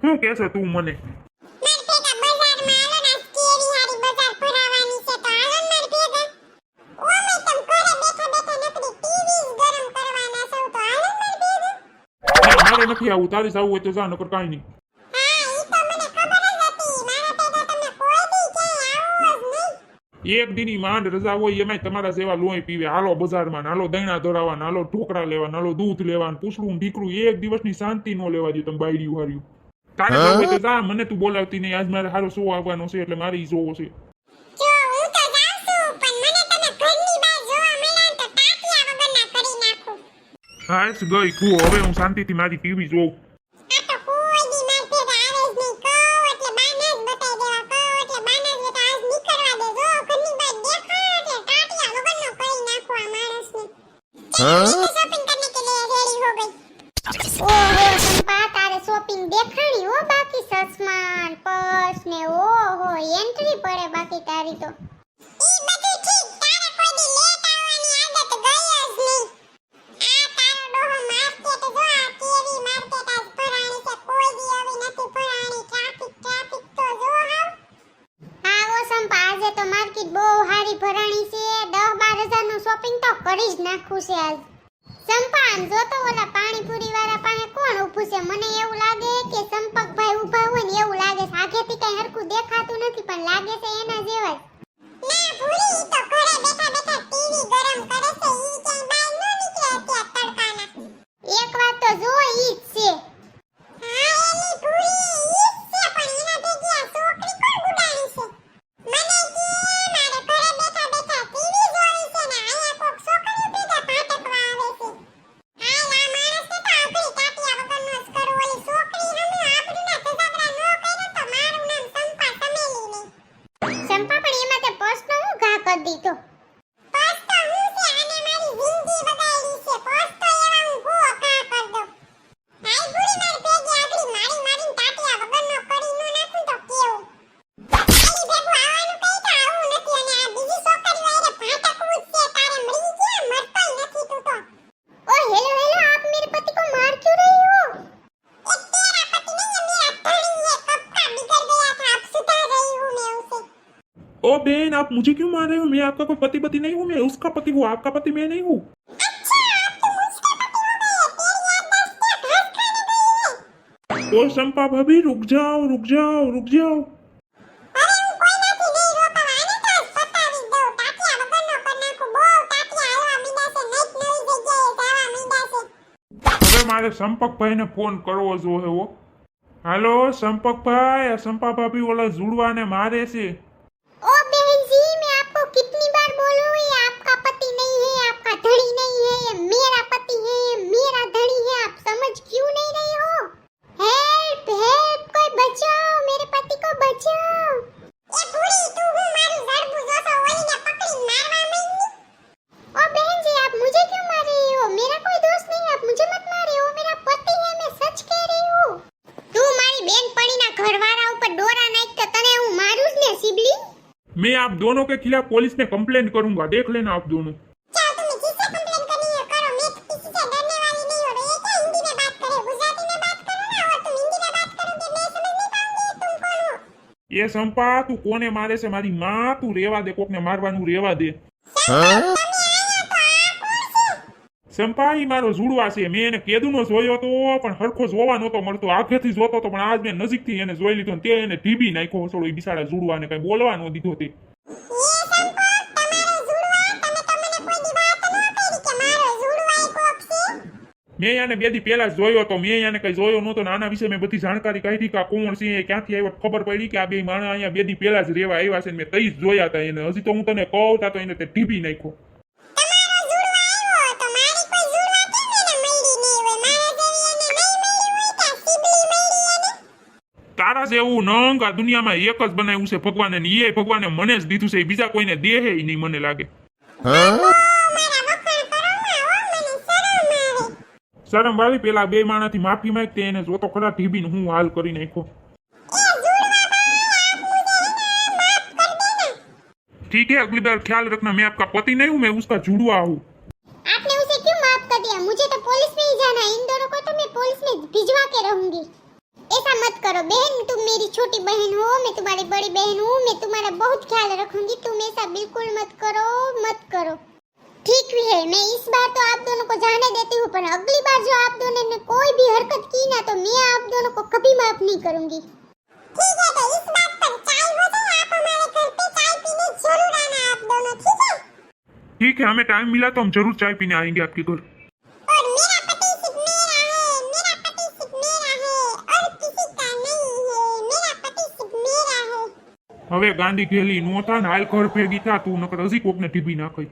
શું મને ભરાવાની છે તો હાલો ને માર નથી આવું, તારે જવું હોય તો જા, નકર કાંઈ નહીં. મને એક દીની માંડ રજા હોય એમાં તમારા જેવા લોહી પીવે. હાલો બજારમાં નાલો દૈણા ધરાવા હાલો ઢોકળા લેવા હાલો દૂધ લેવા પૂછડું ઢીકડું એક દિવસની શાંતિ ન લેવા દે તમે બાયડીયું હાર્યું તારે જવું હોય તો જા મને તું બોલાવતી નહીં. આજ મારે હારો શો આવવાનો છે એટલે મારે ઈ જોવો છે. હું તો જાઉં છું પણ મને તમે ઘરની બહાર જોવા મળ્યા ને તો ટાટિયા વગરના કરી નાખું. હાશ ગઈ. તું હવે હું શાંતિથી મારી ટીવી જોઉં. આ પર્સ ને ઓહો એન્ટ્રી પડે બાકી તારી તો. ઈ બધું ઠીક તારે કોઈ દી લેટ આવવાની આદત ગઈ જ નહીં. આ તારો ડોહો માર્કેટ જો આ કેવી માર્કેટ આજ ભરાણી છે કોઈ દી આવી નથી ભરાણી ટ્રાફિક ટ્રાફિક તો જો હાવ. હા સંપા આજે તો માર્કેટ બહુ સારી ભરાણી છે દસ બાર હજારનું શોપિંગ તો કરી જ નાખું છે આજ. સંપાન જો તો ઓલા પાણીપુરી વાળા કોણ ઊભું છે. મને એવું લાગે કે સંપકભાઈ ઊભા હોય ને એવું લાગે છે. આગેથી કઈ હરખું દેખાતું નથી, પણ લાગે છે એના જેવા ના, ભૂલી તો ઘરે બેઠા બેઠા ટીવી ગરમ કરે છે ક્યાંય બહાર ન નીકળે અત્યારે તડકાના એક વાત તો જો ઈ જ છે હા એની ભૂરી ઈ જ છે પણ એના ભેગી આ છોકરી કોણ ગુડાણી છે મને કે મારે ઘરે બેઠા બેઠા ટીવી જોવી છે ને આયા કોક છોકરીઓ ભેગા ભાટકવા આવે છે હાય આ માણસને તો આભરી ટાટિયા વગરનો જ કરું ઓલી છોકરી હમે આબરૂના તજાગરા ન કર્યો તો મારું નામ સંપા તમેલી નહીં સંપા પણ એમાં તે પર્સનો હું ઘા કરી દીધો. ओ बहन आप मुझे क्यों मार रहे हो मैं आपका कोई पति पति नहीं हूँ मैं उसका पति हूँ आपका पति मैं नहीं हूँ अच्छा आप तो उसके पति हो गए तेरी याददाश्त क्या घास खाने गई है ओ चंपा भाभी रुक जाओ रुक जाओ रुक जाओ અરે હું કોઈનાથી નહીં રોકાવા આને તો આજ પતાવી જ દઉં ટાટિયા વગરનો કર નાખું બહુ ટાટિયા હાલવા મીંડા છે નઈક નવી જગ્યાએ જવા મીંડા છે હવે મારે સંપકભાઈને ફોન કરવો જોઈએ હો હાલો સંપકભાઈ આ સંપા ભાભી ઓલા જુડવાને મારે છે मैं आप दोनों के खिलाफ पुलिस में कंप्लेंट करूंगा देख लेना आप दोनों चाहो तुम्हें जिससे कंप्लेन करनी है करो मैं तो किसी से डरने वाली नहीं हूँ ये क्या हिंदी में बात करे गुजराती में बात करो ना और तुम हिंदी में बात करोगे मैं समझ नहीं पाऊंगी तुम कौन हो એ સંપા તું કોને મારે છે મારી માં તું રેવા દે કોકને મારવાનું રેવા દે ચંપા ઈ મારો જુડવા છે. મેં એને કેદુનો જોયો હતો પણ હરખો જોવા નહોતો મળતો. આખેથી જોતો હતો પણ આજ મેં નજીકથી એને જોઈ લીધો તે એને ઢીબી નાખ્યો હસોડો. એ બિસાડા જુડવાને કઈ બોલવા ન દીધો તે. મેં યાને બે દી પહેલા જોયો હતો મેં યાને કઈ જોયો નહોતો ને આના વિશે મેં બધી જાણકારી કાઢી કે આ કોણ છે ક્યાંથી આવ્યો ખબર પડી કે આ બે માણસ અહીંયા બે દી પહેલા જ રહેવા આવ્યા છે મેં તઈ જ જોયા હતા એને. હજી તો હું તને કહું તો એને તે ટીબી નાખ્યો. તારા જેવું નંગ આ દુનિયામાં એક જ બનાવ્યું છે ભગવાને ને એ ભગવાને મને જ દીધું છે એ બીજા કોઈને દેહે ય નહીં મને લાગે મારા વખાણ કરો માં હો મને શરમ આવે શરમ વાળી પેલા બે માણાથી માફી માંગ તે એને જોતો ખરા ઢીબીને હું હાલ કરી નાખ્યો ठीक है अगली बार ख्याल रखना मैं आपका पति नहीं हूँ मैं उसका जुड़वा हूँ आपने उसे क्यों माफ कर दिया मुझे तो पुलिस में ही जाना है इन दोनों को तो मैं पुलिस में भिजवा के रहूंगी ऐसा मत करो बहन तुम मेरी छोटी बहन हो मैं तुम्हारी बड़ी बहन हूँ मैं तुम्हारा बहुत ख्याल रखूँगी तुम ऐसा बिल्कुल मत करो मत करो। ठीक भी है मैं इस बार तो आप दोनों को जाने देती हूँ पर अगली बार जो आप दोनों ने कोई भी हरकत की ना तो मैं आप दोनों को कभी माफ़ नहीं करूँगी। ठीक है तो इस बात पर चाय हो जाए आप हमारे घर पे चाय पीने ज़रूर आना आप दोनों ठीक है? ठीक है हमें टाइम मिला तो हम ज़रूर चाय पीने आएँगे आपके घर। હવે ગાંધી ઘેલી નું હતા ને હાલ ઘર ભેગી થા તું નકર હજી કોકને ટીબી નાખી.